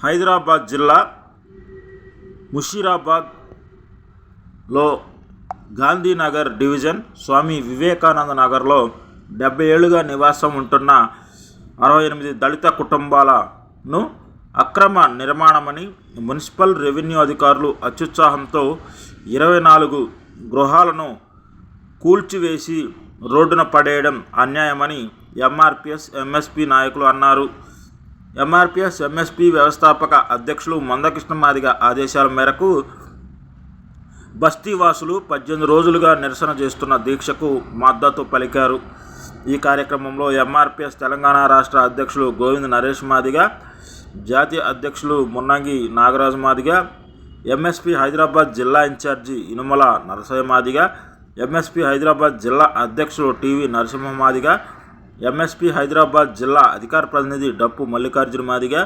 హైదరాబాద్ జిల్లా ముషీరాబాద్లో గాంధీనగర్ డివిజన్ స్వామి వివేకానంద నగర్లో డెబ్బై ఏళ్ళుగా నివాసం ఉంటున్న అరవై ఎనిమిది దళిత కుటుంబాలను అక్రమ నిర్మాణమని మున్సిపల్ రెవెన్యూ అధికారులు అత్యుత్సాహంతో ఇరవై నాలుగు గృహాలను కూల్చివేసి రోడ్డున పడేయడం అన్యాయమని ఎంఆర్పిఎస్ ఎంఎస్పి నాయకులు అన్నారు. ఎంఆర్పిఎస్ ఎంఎస్పి వ్యవస్థాపక అధ్యక్షులు మందకృష్ణ మాదిగ ఆదేశాల మేరకు బస్తీవాసులు పద్దెనిమిది రోజులుగా నిరసన చేస్తున్న దీక్షకు మద్దతు పలికారు. ఈ కార్యక్రమంలో ఎంఆర్పిఎస్ తెలంగాణ రాష్ట్ర అధ్యక్షులు గోవింద్ నరేష్ మాదిగ జాతీయ అధ్యక్షులు మున్నంగి నాగరాజు మాదిగ ఎంఎస్పి హైదరాబాద్ జిల్లా in charge Inumala Narasayya Madiga MSP Hyderabad జిల్లా అధ్యక్షులు టీవీ నరసింహ మాదిగ ఎంఎస్పి హైదరాబాద్ జిల్లా అధికార ప్రతినిధి డప్పు మల్లికార్జున మాదిగ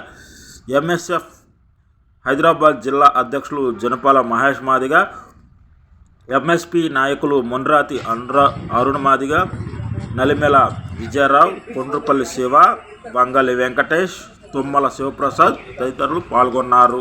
ఎంఎస్ఎఫ్ హైదరాబాద్ జిల్లా అధ్యక్షులు జనపాల మహేష్ మాదిగ ఎంఎస్పి నాయకులు మున్రాతి అనురా అరుణ మాదిగ నలిమెల విజయరావు కొండ్రపల్లి శివ వంగలి వెంకటేష్ తుమ్మల శివప్రసాద్ తదితరులు పాల్గొన్నారు.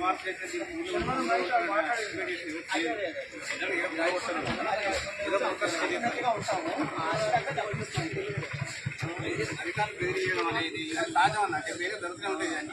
మార్పులు అయితే అధికారులు బెదిరియడం అనేది సహజం అన్నట్టు వేరే దొరుకుతూనే ఉంటుంది అండి